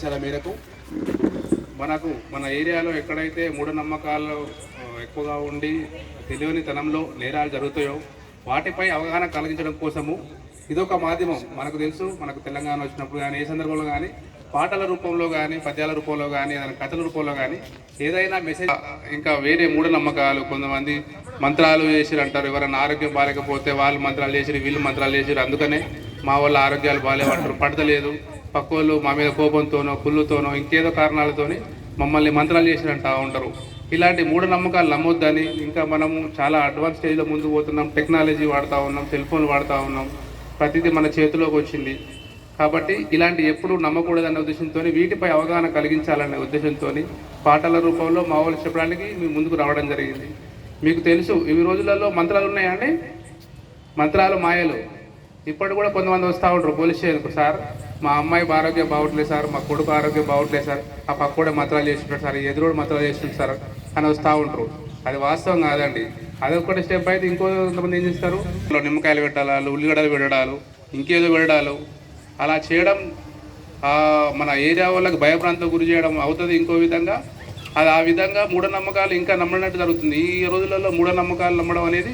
ఆదేశాల మేరకు మనకు మన ఏరియాలో ఎక్కడైతే మూఢనమ్మకాలు ఎక్కువగా ఉండి తెలియని తనంలో నేరాలు జరుగుతాయో వాటిపై అవగాహన కలిగించడం కోసము ఇదొక మాధ్యమం. మనకు తెలుసు మనకు తెలంగాణ వచ్చినప్పుడు కానీ ఏ సందర్భంలో కానీ పాటల రూపంలో కానీ పద్యాల రూపంలో కానీ ఏదైనా కథల రూపంలో కానీ ఏదైనా మెసేజ్ ఇంకా వేరే మూఢనమ్మకాలు కొంతమంది మంత్రాలు చేసిరు అంటారు ఎవరైనా ఆరోగ్యం బాగాలేకపోతే వాళ్ళు మంత్రాలు చేసిరు వీళ్ళు మంత్రాలు చేసిరు అందుకనే మా వాళ్ళ ఆరోగ్యాలు బాగాలేవంటారు పడతలేదు. పక్క వాళ్ళు మా మీద కోపంతోనో కుళ్ళుతోనో ఇంకేదో కారణాలతోని మమ్మల్ని మంత్రాలు చేసినట్టు ఉంటారు. ఇలాంటి మూఢనమ్మకాలు నమ్మొద్దని ఇంకా మనము చాలా అడ్వాన్స్ స్టేజ్లో ముందు పోతున్నాం. టెక్నాలజీ వాడుతూ ఉన్నాం సెల్ ఫోన్ వాడుతూ ఉన్నాం. ప్రతిదీ మన చేతిలోకి వచ్చింది. కాబట్టి ఇలాంటి ఎప్పుడు నమ్మకూడదన్న ఉద్దేశంతో వీటిపై అవగాహన కలిగించాలనే ఉద్దేశంతో పాటల రూపంలో మా వాళ్ళు చెప్పడానికి మీ ముందుకు రావడం జరిగింది. మీకు తెలుసు ఈ రోజులలో మంత్రాలు ఉన్నాయండి మంత్రాలు మాయలు. ఇప్పుడు కూడా కొంతమంది వస్తూ ఉంటారు పోలీస్ స్టేషన్కు సార్. మా అమ్మాయి ఆరోగ్యం బాగోట్లేదు సార్ మా కొడుకు ఆరోగ్యం బాగోట్లేదు సార్ ఆ పక్క కూడా మంత్రాలు చేస్తుంటారు సార్ ఎదురు ఎదురుడు మంత్రాలు చేస్తుంటారు సార్ అని వస్తూ ఉంటారు. అది వాస్తవం కాదండి. అదొకటి స్టెప్ అయితే ఇంకో కొంతమంది ఏం చేస్తారు? ఇందులో నిమ్మకాయలు పెట్టడాలు ఉల్లిగడ్డలు పెట్టడాలు ఇంకేదో పెట్టడాలు. అలా చేయడం మన ఏరియా వాళ్ళకి భయప్రాంతం గురి చేయడం అవుతుంది ఇంకో విధంగా. అది ఆ విధంగా మూఢనమ్మకాలు ఇంకా నమ్మనట్టు జరుగుతుంది. ఈ రోజులలో మూఢనమ్మకాలు నమ్మడం అనేది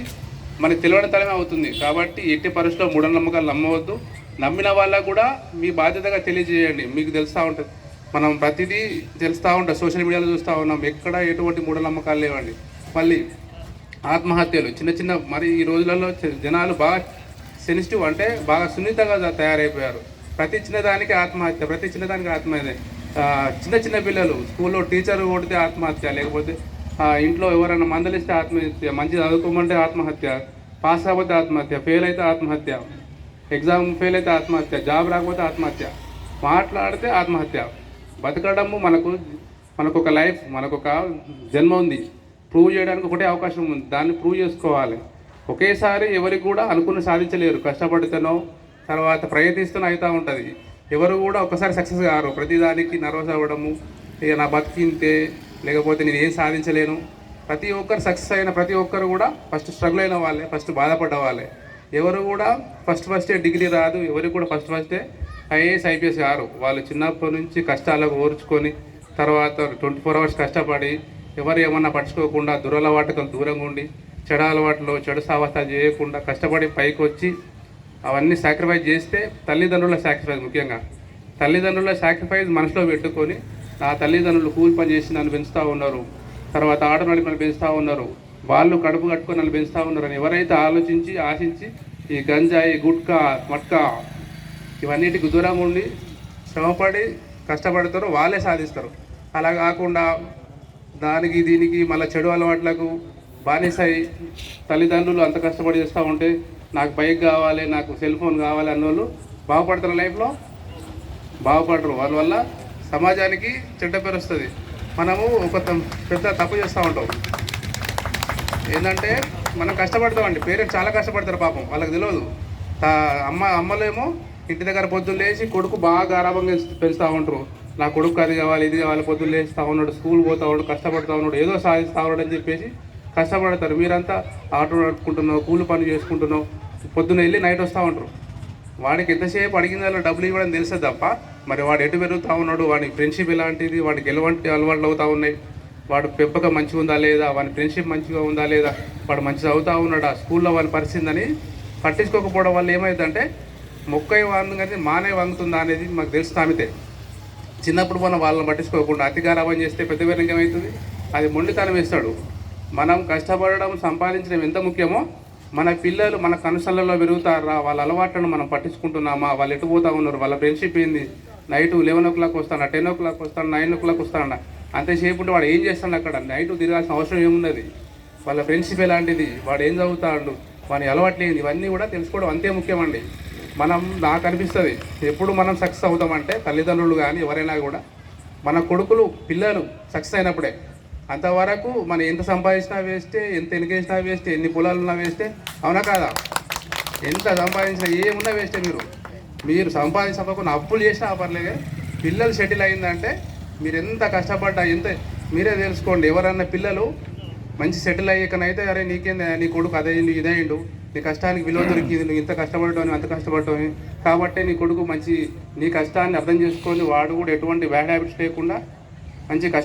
మనకి తెలియని తరమే అవుతుంది. కాబట్టి ఎట్టి పరిస్థితుల్లో మూఢనమ్మకాలు నమ్మవద్దు. నమ్మిన వాళ్ళకు కూడా మీ బాధ్యతగా తెలియజేయండి. మీకు తెలుస్తూ ఉంటుంది. మనం ప్రతిదీ తెలుస్తూ ఉంటాం. సోషల్ మీడియాలో చూస్తూ ఉన్నాం. ఎక్కడ ఎటువంటి మూఢనమ్మకాలు లేవండి. మళ్ళీ ఆత్మహత్యలు చిన్న చిన్న మరి ఈ రోజులలో జనాలు బాగా సెన్సిటివ్ అంటే బాగా సున్నితంగా తయారైపోయారు. ప్రతి చిన్నదానికి ఆత్మహత్య ప్రతి చిన్నదానికి ఆత్మహత్య. చిన్న చిన్న పిల్లలు స్కూల్లో టీచర్ కొడితే ఆత్మహత్య లేకపోతే ఇంట్లో ఎవరైనా మందలిస్తే ఆత్మహత్య మంచి చదువుకోమంటే ఆత్మహత్య పాస్ అవ్వతే ఆత్మహత్య ఫెయిల్ అయితే ఆత్మహత్య. ఎగ్జామ్ ఫెయిల్ అయితే ఆత్మహత్య జాబ్ రాకపోతే ఆత్మహత్య మాట్లాడితే ఆత్మహత్య. బతకడము మనకు మనకు ఒక లైఫ్ మనకు ఒక జన్మ ఉంది. ప్రూవ్ చేయడానికి ఒకటే అవకాశం ఉంది. దాన్ని ప్రూవ్ చేసుకోవాలి. ఒకేసారి ఎవరికి కూడా అనుకుని సాధించలేరు. కష్టపడితేనో తర్వాత ప్రయత్నిస్తూనే అవుతూ ఉంటుంది. ఎవరు కూడా ఒకసారి సక్సెస్ కారు. ప్రతిదానికి నర్వస్ అవ్వడము ఇక నా బతికింతే లేకపోతే నేను ఏం సాధించలేను. ప్రతి ఒక్కరు సక్సెస్ అయిన ప్రతి ఒక్కరు కూడా ఫస్ట్ స్ట్రగుల్ అయిన వాళ్ళే ఫస్ట్ బాధపడ్డ వాళ్ళే. ఎవరు కూడా ఫస్ట్ ఫస్టే డిగ్రీ రాదు ఎవరు కూడా ఫస్ట్ ఫస్టే ఐఏఎస్ ఐపీఎస్ కారు. వాళ్ళు చిన్నప్పటి నుంచి కష్టాలకు ఓర్చుకొని తర్వాత ట్వంటీ ఫోర్ అవర్స్ కష్టపడి ఎవరు ఏమన్నా పట్టించుకోకుండా దురలవాటుకు దూరంగా ఉండి చెడు అలవాట్లు చెడు సావస్థ చేయకుండా కష్టపడి పైకి వచ్చి అవన్నీ సాక్రిఫైస్ చేస్తే తల్లిదండ్రుల సాక్రిఫైస్ ముఖ్యంగా. తల్లిదండ్రుల సాక్రిఫైస్ మనసులో పెట్టుకొని నా తల్లిదండ్రులు కూలి పని చేసి నన్ను పెంచుతూ ఉన్నారు. తర్వాత ఆట నడిపి నన్ను పెంచుతూ ఉన్నారు. వాళ్ళు కడుపు కట్టుకొని వాళ్ళు పెంచుతూ ఉన్నారని ఎవరైతే ఆలోచించి ఆశించి ఈ గంజాయి గుట్కా మట్కా ఇవన్నిటికి దూరంగా ఉండి శ్రమపడి కష్టపడతారో వాళ్ళే సాధిస్తారు. అలా కాకుండా దానికి దీనికి మళ్ళీ చెడు అలవాట్లకు బానిసాయి తల్లిదండ్రులు అంత కష్టపడి చేస్తూ ఉంటే నాకు బైక్ కావాలి నాకు సెల్ ఫోన్ కావాలి అన్నోళ్ళు బాగుపడతారు లైఫ్లో? బాగుపడరు. వాళ్ళ వల్ల సమాజానికి చెడ్డ పేరు వస్తుంది. మనము ఒక పెద్ద తప్పు చేస్తూ ఉంటాం. ఏంటంటే మనం కష్టపడతామండి పేరెంట్స్ చాలా కష్టపడతారు పాపం. వాళ్ళకి తెలియదు అమ్మ అమ్మలేమో ఇంటి దగ్గర పొద్దున్న లేచి కొడుకు బాగా గారాభంగా పెంచుతూ ఉంటారు నా కొడుకు అది కావాలి ఇది కావాలి పొద్దున్న లేస్తూ ఉన్నాడు స్కూల్ పోతూ ఉన్నాడు కష్టపడతా ఉన్నాడు ఏదో సాధిస్తూ ఉన్నాడు అని చెప్పేసి కష్టపడతారు. మీరంతా ఆటో నడుపుకుంటున్నావు కూలి పని చేసుకుంటున్నావు పొద్దున్న వెళ్ళి నైట్ వస్తూ ఉంటారు వాడికి ఎంతసేపు అడిగిందో డబ్బులు ఇవ్వడం తెలుస్తుంది తప్ప మరి వాడు ఎటు పెరుగుతూ ఉన్నాడు వాడి ఫ్రెండ్షిప్ ఎలాంటిది వాడికి ఎలాంటి అలవాట్లు అవుతూ ఉన్నాయి వాడు పెంపకం మంచిగా ఉందా లేదా వాడి ఫ్రెండ్షిప్ మంచిగా ఉందా లేదా వాడు మంచిగా అవుతా ఉన్నాడా స్కూల్లో వాని పరిస్థితిందని పట్టించుకోకపోవడం వల్ల ఏమైందంటే మొక్క వంగని మానే వంగుతుందా అనేది మాకు తెలుసు తామితే చిన్నప్పుడు మనం వాళ్ళని పట్టించుకోకుండా అతి చేస్తే పెద్ద పేరు ఏమవుతుంది అది మొండితనం వేస్తాడు. మనం కష్టపడడం సంపాదించడం ఎంత ముఖ్యమో మన పిల్లలు మన కనుసలలో పెరుగుతారా వాళ్ళ అలవాట్లను మనం పట్టించుకుంటున్నామా వాళ్ళు ఎటు పోతా ఉన్నారు వాళ్ళ ఫ్రెండ్షిప్ ఏంది? నైట్ లెవెన్ ఓ క్లాక్ వస్తాడా టెన్ ఓ క్లాక్ వస్తాను నైన్ ఓ క్లాక్ వస్తాడా అంతసేపు ఉంటే వాడు ఏం చేస్తాడు అక్కడ? నైట్ తిరగాల్సిన అవసరం ఏమున్నది? వాళ్ళ ఫ్రెండ్షిప్ ఎలాంటిది? వాడు ఏం చదువుతాడు? వాని అలవాట్లేదు ఇవన్నీ కూడా తెలుసుకోవడం అంతే ముఖ్యమండి మనం నాకు అనిపిస్తుంది ఎప్పుడు మనం సక్సెస్ అవుతామంటే తల్లిదండ్రులు కానీ ఎవరైనా కూడా మన కొడుకులు పిల్లలు సక్సెస్ అయినప్పుడే. అంతవరకు మనం ఎంత సంపాదించినా వేస్తే ఎంత ఎనికేసినా వేస్తే ఎన్ని పొలాలు ఉన్నా వేస్తే అవునా కాదా? ఎంత సంపాదించినా ఏమున్నా వేస్తే మీరు. మీరు సంపాదించకపోకుండా అప్పులు చేసినా పర్లేదు పిల్లలు సెటిల్ అయిందంటే మీరు ఎంత కష్టపడ్డా ఎంత మీరే తెలుసుకోండి ఎవరన్నా పిల్లలు మంచి సెటిల్ అయ్యాకనైతే అరే నీకేంది నీ కొడుకు అదే ఇదేండు నీ కష్టానికి విలువ దొరికింది నువ్వు ఇంత కష్టపడటం అంత కష్టపడటం కాబట్టి నీ కొడుకు మంచి నీ కష్టాన్ని అర్థం చేసుకొని వాడు కూడా ఎటువంటి బ్యాడ్ హ్యాబిట్స్ లేకుండా మంచి కష్ట